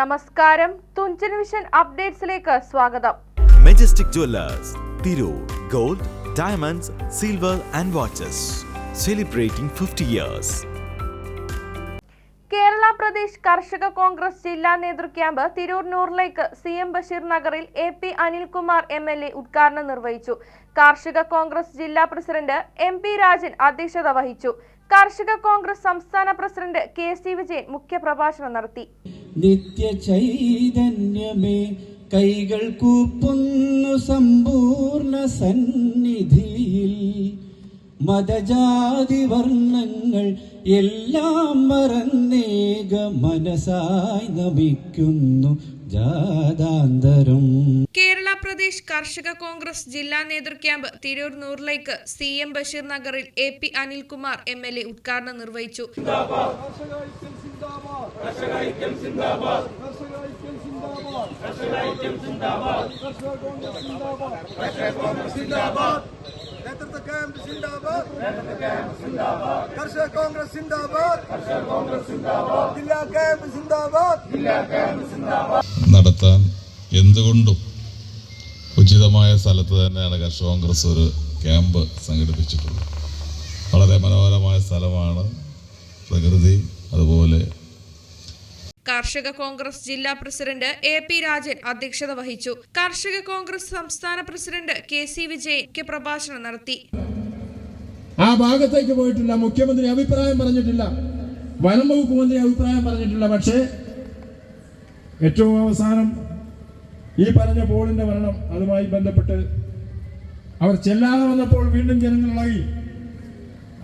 നമസ്കാരം. തുഞ്ചൻ വിഷൻ അപ്ഡേറ്റ്സിലേക്ക് സ്വാഗതം. Majestic Jewellers Tirur gold diamonds silver and watches celebrating fifty years Kerala Pradesh Karshaka Congress ജില്ലാ നേതൃ camp Tirur നൂറിലേക്ക് സി എം ബഷീർ നഗറിൽ A P Anilkumar M L A ഉദ്ഘാടനം നിർവഹിച്ചു. കാർഷിക കോൺഗ്രസ് ജില്ലാ പ്രസിഡന്റ് എം പി രാജൻ അധ്യക്ഷത വഹിച്ചു. കാർഷിക കോൺഗ്രസ് സംസ്ഥാന പ്രസിഡന്റ് കെ സി വിജയൻ മുഖ്യപ്രഭാഷണം നടത്തി. നിത്യ ചൈതന്യമേ കൈകൾ കൂപ്പുന്നു സമ്പൂർണ സന്നിധിയിൽ. മതജാതി വർണങ്ങൾ എല്ലാം മറന്നേക മനസ്സായി നമിക്കുന്നു ജാതാന്തരം. കേരള പ്രദേശ് കർഷക കോൺഗ്രസ് ജില്ലാ നേതൃ ക്യാമ്പ് തിരൂർ നൂറിലേക്ക് സി എം ബഷീർ നഗറിൽ A P Anilkumar M L A ഉദ്ഘാടനം നിർവഹിച്ചു. നേതൃത്വ ക്യാമ്പ് സിന്ദാബാദ്. കർഷക കോൺഗ്രസ് സിന്ദാബാദ്. ജില്ലാ ക്യാമ്പ് സിന്ദാബാദ്. നടത്താൻ എന്തുകൊണ്ടും ഉചിതമായ സ്ഥലത്ത് തന്നെയാണ് കർഷക കോൺഗ്രസ് ഒരു ക്യാമ്പ് സംഘടിപ്പിച്ചിട്ടുള്ളത്. വളരെ മനോഹരമായ സ്ഥലമാണ് പ്രകൃതി അതുപോലെ കാർഷിക കോൺഗ്രസ് ജില്ലാ പ്രസിഡന്റ് എ പി രാജൻ അധ്യക്ഷത വഹിച്ചു. കാർഷിക കോൺഗ്രസ് സംസ്ഥാന പ്രസിഡന്റ് കെ സി വിജയൻ പ്രഭാഷണം നടത്തി. ആ ഭാഗത്തേക്ക് പോയിട്ടില്ല. മുഖ്യമന്ത്രി അഭിപ്രായം പറഞ്ഞിട്ടില്ല. വനം വകുപ്പ് മന്ത്രി അഭിപ്രായം പറഞ്ഞിട്ടില്ല. പക്ഷേ ഏറ്റവും അവസാനം ഈ പറഞ്ഞ പോളിന്റെ മരണം അതുമായി ബന്ധപ്പെട്ട് അവർ ചെല്ലാതെ വന്നപ്പോൾ വീണ്ടും ജനങ്ങളായി.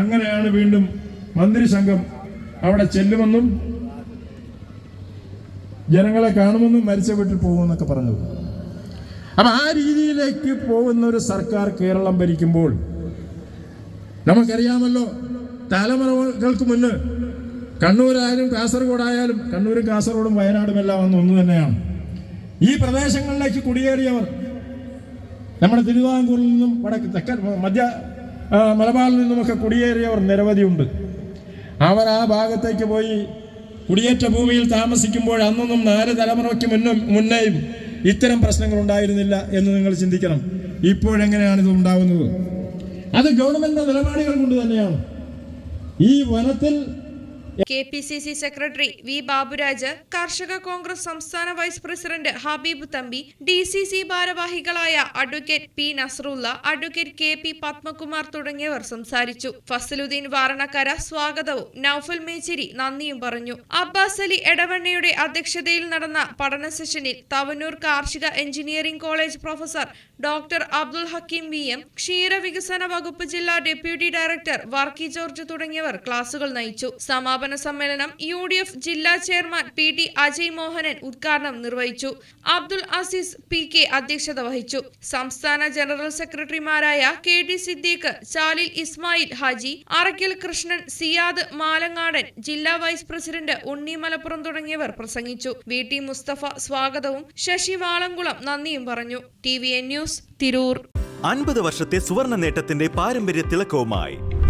അങ്ങനെയാണ് വീണ്ടും മന്ത്രി സംഘം അവിടെ ചെല്ലുമെന്നും ജനങ്ങളെ കാണുമെന്നും മരിച്ച വീട്ടിൽ പോകുമെന്നൊക്കെ പറഞ്ഞു അപ്പൊ ആ രീതിയിലേക്ക് പോകുന്ന ഒരു സർക്കാർ കേരളം ഭരിക്കുമ്പോൾ നമുക്കറിയാമല്ലോ തലമുറകൾക്ക് മുന്ന് കണ്ണൂരായാലും കാസർഗോഡായാലും കണ്ണൂരും കാസർഗോഡും വയനാടും എല്ലാം അന്ന് ഒന്ന് തന്നെയാണ്. ഈ പ്രദേശങ്ങളിലേക്ക് കുടിയേറിയവർ നമ്മുടെ തിരുവിതാംകൂറിൽ നിന്നും വടക്ക് തെക്കൻ മധ്യ മലബാറിൽ നിന്നുമൊക്കെ കുടിയേറിയവർ നിരവധിയുണ്ട്. അവർ ആ ഭാഗത്തേക്ക് പോയി കുടിയേറ്റ ഭൂമിയിൽ താമസിക്കുമ്പോൾ അന്നൊന്നും നാല് തലമുറയ്ക്ക് മുന്നും മുന്നേയും ഇത്തരം പ്രശ്നങ്ങൾ ഉണ്ടായിരുന്നില്ല എന്ന് നിങ്ങൾ ചിന്തിക്കണം. ഇപ്പോഴെങ്ങനെയാണ് ഇത് ഉണ്ടാവുന്നത്? അത് ഗവൺമെന്റിന്റെ നിലപാടുകൾ കൊണ്ട് തന്നെയാണ്. ഈ വനത്തിൽ K P C C secretary V Baburaj Karshaka Congress സംസ്ഥാന vice president Habeeb Thampi D C C ഭാരവാഹികളായ advocate P Nasarulla advocate K P Padmakumar തുടങ്ങിയവർ സംസാരിച്ചു. ഫസലുദ്ദീൻ വാരണക്കര സ്വാഗതവും. നൌഫൽ മേച്ചിരി നന്ദിയും പറഞ്ഞു. അബ്ബാസ് അലി എടവണ്ണയുടെ അധ്യക്ഷതയിൽ നടന്ന പഠന സെഷനിൽ തവനൂർ കാർഷിക engineering college professor doctor Abdul Hakeem V M ക്ഷീരവികസന വകുപ്പ് ജില്ലാ ഡെപ്യൂട്ടി ഡയറക്ടർ വർക്കി ജോർജ് തുടങ്ങിയവർ ക്ലാസുകൾ നയിച്ചു. സമാപന സമ്മേളനം യു ഡി എഫ് ജില്ലാ chairman P T Ajay Mohanan ഉദ്ഘാടനം നിർവഹിച്ചു. അബ്ദുൽ അസീസ് പി കെ അധ്യക്ഷത വഹിച്ചു. സംസ്ഥാന ജനറൽ സെക്രട്ടറിമാരായ കെ ടി സിദ്ദീഖ് ചാലിൽ ഇസ്മായിൽ ഹാജി അറക്കൽ കൃഷ്ണൻ സിയാദ് മാലങ്ങാടൻ ജില്ലാ വൈസ് പ്രസിഡന്റ് ഉണ്ണി മലപ്പുറം തുടങ്ങിയവർ പ്രസംഗിച്ചു. വി ടി മുസ്തഫ സ്വാഗതവും ശശി വാളംകുളം നന്ദിയും പറഞ്ഞു. T V N news Tirur. അൻപത് വർഷത്തെ സുവർണ നേട്ടത്തിന്റെ പാരമ്പര്യ തിളക്കവുമായി